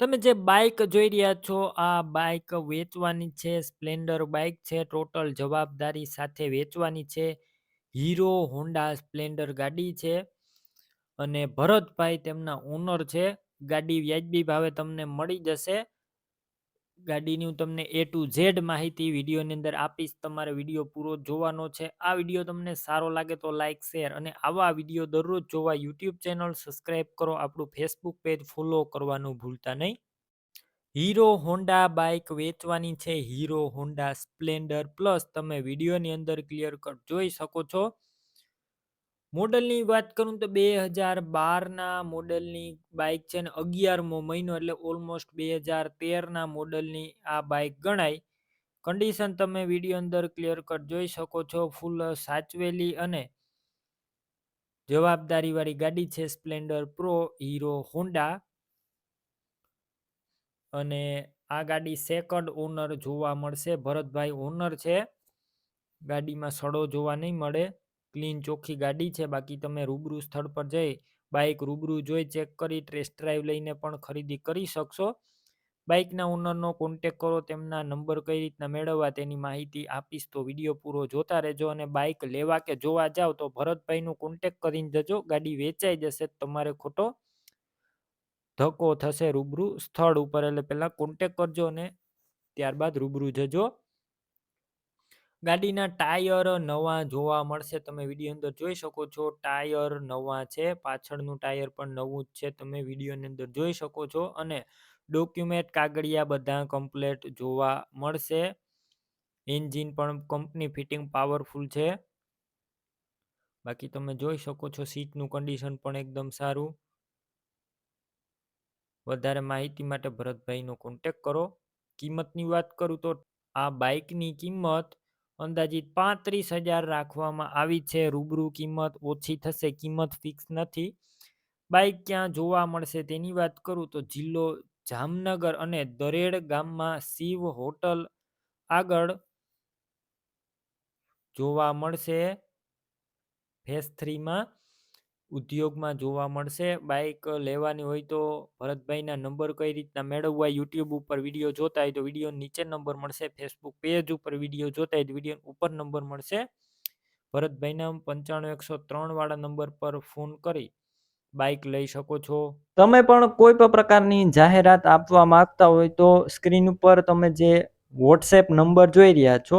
તમે જે બાઈક જોઈ રહ્યા છો, આ બાઈક વેચવાની છે. સ્પ્લેન્ડર બાઈક છે. ટોટલ જવાબદારી સાથે વેચવાની છે. હીરો હોન્ડા સ્પ્લેન્ડર ગાડી છે અને ભરતભાઈ તેમના ઓનર છે. ગાડી વ્યાજબી ભાવે તમને મળી જશે. ગાડીની હું તમને એ ટુ ઝેડ માહિતી વિડીયોની અંદર આપીશ. તમારે વીડિયો પૂરો જોવાનો છે. આ વીડિયો તમને સારો લાગે તો લાઇક શેર અને આવા વીડિયો દરરોજ જોવા યુટ્યુબ ચેનલ સબસ્ક્રાઈબ કરો. આપણું ફેસબુક પેજ ફોલો કરવાનું ભૂલતા નહીં. હીરો હોન્ડા બાઇક વેચવાની છે. હીરો હોન્ડા સ્પ્લેન્ડર પ્લસ તમે વિડીયોની અંદર ક્લિયર કટ જોઈ શકો છો. મોડલની વાત કરું તો બે હજાર બારના મોડલની બાઈક છે ને અગિયારમો મહિનો એટલે ઓલમોસ્ટ બે હજાર તેરના મોડલની આ બાઇક ગણાય. કન્ડિશન તમે વીડિયો અંદર ક્લિયર કટ જોઈ શકો છો. ફૂલ સાચવેલી અને જવાબદારીવાળી ગાડી છે. સ્પ્લેન્ડર પ્રો હીરો હોન્ડા અને આ ગાડી સેકન્ડ ઓનર જોવા મળશે. ભરતભાઈ ઓનર છે. ગાડીમાં સડો જોવા નહીં મળે. ક્લીન ચોખ્ખી ગાડી છે. બાકી તમે રૂબરૂ સ્થળ પર જઈ બાઈક રૂબરૂ જોઈ ચેક કરી, ટેસ્ટ ડ્રાઈવ લઈને પણ ખરીદી કરી શકશો. બાઇકના ઓનરનો કોન્ટેક કરો. તેમના નંબર કઈ રીતના મેળવવા તેની માહિતી આપીશ, તો વીડિયો પૂરો જોતા રહેજો અને બાઇક લેવા કે જોવા જાવ તો ભરતભાઈનું કોન્ટેક કરીને જજો. ગાડી વેચાઈ જશે, તમારે ખોટો ધક્કો થશે રૂબરૂ સ્થળ ઉપર, એટલે પહેલાં કોન્ટેક કરજો અને ત્યારબાદ રૂબરૂ જજો. ગાડીના ટાયર નવા જોવા મળશે. તમે વીડિયો અંદર જોઈ શકો છો. ટાયર નવા છે. પાછળનું ટાયર પણ નવું જ છે. તમે વિડીયોની અંદર જોઈ શકો છો અને ડોક્યુમેન્ટ કાગળિયા બધા કમ્પ્લેટ જોવા મળશે. એન્જિન પણ કંપની ફિટિંગ પાવરફુલ છે. બાકી તમે જોઈ શકો છો સીટનું કન્ડિશન પણ એકદમ સારું. વધારે માહિતી માટે ભરતભાઈનો કોન્ટેક કરો. કિંમતની વાત કરું તો આ બાઇકની કિંમત અંદાજિત પાંત્રીસ હજાર રાખવામાં આવી છે. રૂબરૂ કિંમત ઓછી થશે. કિંમત ફિક્સ નથી. બાઈક ક્યાં જોવા મળશે તેની વાત કરું તો જિલ્લો જામનગર અને દરેડ ગામમાં શિવ હોટલ આગળ જોવા મળશે. ફેસ થ્રીમાં ઉદ્યોગમાં જોવા મળશે. બાઈક લેવાની હોય તો ભરતભાઈના નંબર કઈ રીતના મેળવવા, યુટ્યુબ ઉપર વીડિયો જોતા હોય તો વીડિયો નીચે નંબર મળશે. ફેસબુક પેજ ઉપર વીડિયો જોતા હોય તો વીડિયો ઉપર નંબર મળશે. ભરતભાઈના પંચાણું એકસો ત્રણ વાળા નંબર પર ફોન કરી, બાઈક લઈ શકો છો. તમે પણ કોઈ પણ પ્રકારની જાહેરાત આપવા માંગતા હોય તો સ્ક્રીન ઉપર તમે જે વોટ્સએપ નંબર જોઈ રહ્યા છો